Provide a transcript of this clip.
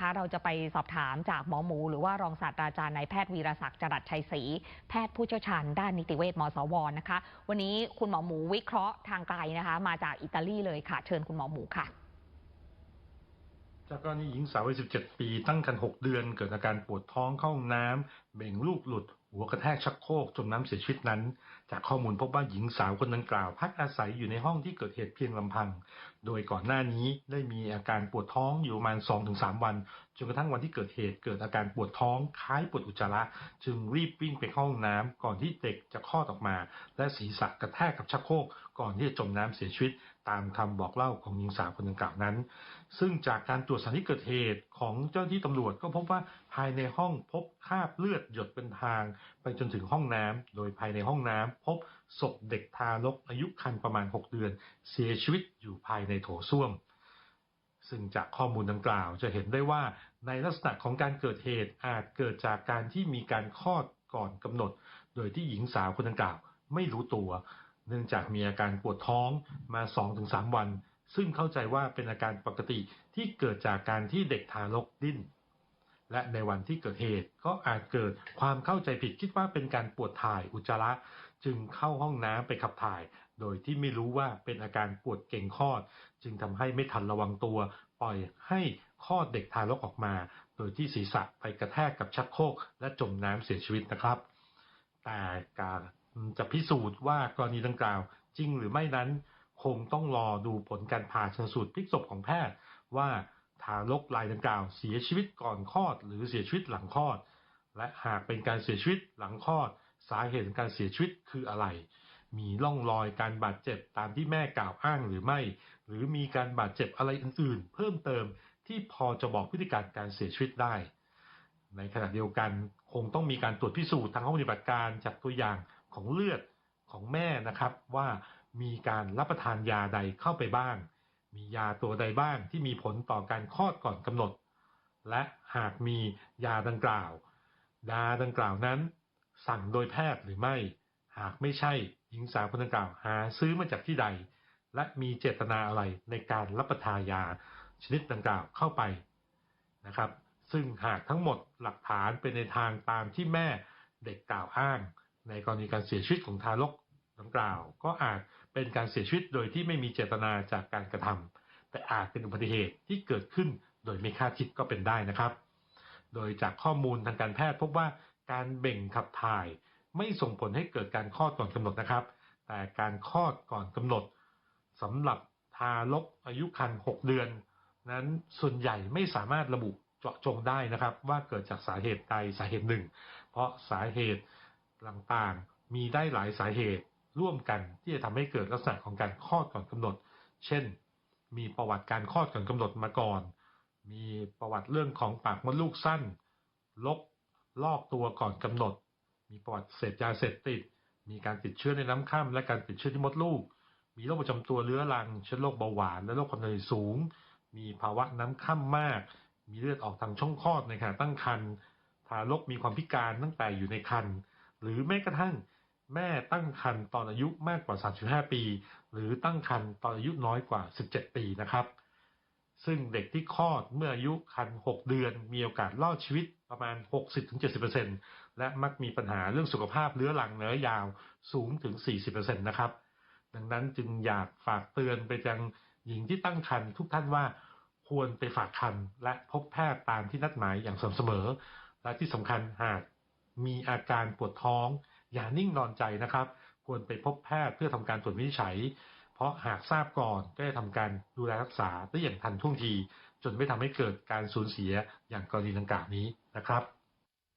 คะเราจะไปสอบถามจากหมอหมู หรือว่ารองศาสตราจารย์นายแพทย์วีรศักดิ์จรัสชัยศรีแพทย์ผู้เชี่ยวชาญด้านนิติเวชมสวนะคะ วันนี้คุณหมอหมูวิเคราะห์ทางไกลนะคะ มาจากอิตาลีเลยค่ะ เชิญคุณหมอหมูค่ะ จากกรณีหญิงสาววัย 17 ปี ตั้งครรภ์ 6 เดือน เกิดอาการปวดท้องเข้าห้องน้ำเบ่งลูกหลุด หัวกระแทกชักโครกจมน้ำเสียชีวิตนั้น จากข้อมูลพบว่าหญิงสาวคนดังกล่าว พักอาศัยอยู่ในห้องที่เกิดเหตุเพียงลำพัง โดยก่อนหน้านี้ได้มีอาการปวดท้องอยู่ประมาณ 2-3 วัน จนกระทั่งวันที่เกิดเหตุเกิดอาการปวดท้องคล้ายปวดอุจจาระ จึงรีบวิ่งไปห้องน้ำก่อนที่เด็กจะคลอดออกมา และศีรษะกระแทกกับชักโครกก่อนที่จะจมน้ำเสียชีวิต ตามคำบอกเล่าของหญิงสาวคนดังกล่าวนั้น ซึ่งจากการตรวจสถานที่เกิดเหตุของเจ้าหน้าที่ตำรวจก็พบว่าภายในห้องพบคราบเลือดหยดเป็นทาง ไปจนถึงห้องน้ำโดยภายในห้องน้ำพบศพเด็กทารกอายุครรภ์ประมาณ 6 เดือน เสียชีวิตอยู่ภายในโถส้วมซึ่งจากข้อมูลดังกล่าวจะเห็นได้ว่าในลักษณะของการเกิดเหตุอาจเกิดจากการที่มีการคลอดก่อนกำหนด โดยที่หญิงสาวคนดังกล่าวไม่รู้ตัว เนื่องจากมีอาการปวดท้องมา 2-3 วัน ซึ่งเข้าใจว่าเป็นอาการปกติที่เกิดจากการที่เด็กทารกดิ้น และในวันที่เกิดเหตุก็อาจเกิดความเข้าใจผิดคิดว่าเป็นการปวดถ่ายอุจจาระ จึงเข้าห้องน้ำไปขับถ่าย โดยที่ไม่รู้ว่าเป็นอาการปวดเก่งคลอด จึงทำให้ไม่ทันระวังตัว ปล่อยให้คลอดเด็กทารกออกมา โดยที่ศีรษะไปกระแทกกับชักโครกและจมน้ำเสียชีวิตนะครับ แต่การ จะพิสูจน์ว่ากรณีดังกล่าว จริงหรือไม่นั้นคงต้องรอดูผลการผ่าชนสูตรพลิกศพของแพทย์ ว่าทารกรายดังกล่าวเสียชีวิตก่อนคลอด หรือเสียชีวิตหลังคลอด และหากเป็นการเสียชีวิตหลังคลอด สาเหตุของการเสียชีวิตคืออะไร มีร่องรอยการบาดเจ็บตามที่แม่กล่าวอ้างหรือไม่ หรือมีการบาดเจ็บอะไรอื่นๆ เพิ่มเติมที่พอจะบอกพฤติการการเสียชีวิตได้ ในขณะเดียวกันคงต้องมีการตรวจพิสูจน์ทางห้องปฏิบัติการจากตัวอย่าง ของเลือดของแม่นะครับ ว่ามีการรับประทานยาใดเข้าไปบ้าง มียาตัวใดบ้างที่มีผลต่อการคลอดก่อนกำหนด และหากมียาดังกล่าว ยาดังกล่าวนั้น สั่งโดยแพทย์หรือไม่ หากไม่ใช่หญิงสาวคนดังกล่าวหาซื้อมาจากที่ใด และมีเจตนาอะไรในการรับประทานยาชนิดดังกล่าวเข้าไปนะครับ ซึ่งหากทั้งหมดหลักฐานเป็นในทางตามที่แม่เด็กกล่าวอ้าง ในกรณีการเสียชีวิตของทารกดังกล่าว ก็อาจเป็นการเสียชีวิตโดยที่ไม่มีเจตนาจากการกระทำแต่อาจเป็นอุบัติเหตุที่เกิดขึ้นโดยไม่คาดคิดก็เป็นได้นะครับ โดยจากข้อมูลทางการแพทย์พบว่าการเบ่งขับถ่ายไม่ส่งผลให้เกิดการคลอดก่อนกำหนดนะครับ แต่การคลอดก่อนกำหนดสำหรับทารกอายุครรภ์6เดือน นั้นส่วนใหญ่ไม่สามารถระบุเจาะจงได้นะครับ ว่าเกิดจากสาเหตุใดสาเหตุหนึ่ง เพราะสาเหตุ ต่างๆ มีได้หลายสาเหตุร่วมกันที่จะทำให้เกิดลักษณะของการคลอดก่อนกำหนด เช่น มีประวัติการคลอดก่อนกำหนดมาก่อน มีประวัติเรื่องของปากมดลูกสั้นลกลอกตัวก่อนกำหนด มีประวัติเสพยาเสพติด มีการติดเชื้อในน้ำข้ามและการติดเชื้อที่มดลูก มีโรคประจำตัวเรื้อรัง เช่นโรคเบาหวานและโรคความดันสูง มีภาวะน้ำข้ามมาก มีเลือดออกทางช่องคลอดในขณะตั้งครรภ์ทารกมีความพิการตั้งแต่อยู่ในครรภ์ หรือแม้กระทั่งแม่ตั้งครรภ์ตอนอายุมากกว่า 35 ปี หรือตั้งครรภ์ตอนอายุน้อยกว่า 17 ปีนะครับ ซึ่งเด็กที่คลอดเมื่ออายุครรภ์6เดือน มีโอกาสรอดชีวิตประมาณ 60-70%และมักมีปัญหาเรื่องสุขภาพเรื้อรังเนื้อยาวสูงถึง 40%นะครับ ดังนั้นจึงอยากฝากเตือนไปยังหญิงที่ตั้งครรภ์ทุกท่านว่าควรไปฝากครรภ์และพบแพทย์ตามที่นัดหมายอย่างสม่ำเสมอ และที่สำคัญหาก มีอาการปวดท้อง อย่านิ่งนอนใจนะครับ ควรไปพบแพทย์เพื่อทำการตรวจวินิจฉัย เพราะหากทราบก่อนก็จะทำการดูแลรักษาได้อย่างทันท่วงที จนไม่ทำให้เกิดการสูญเสียอย่างกรณีดังกล่าวนี้นะครับ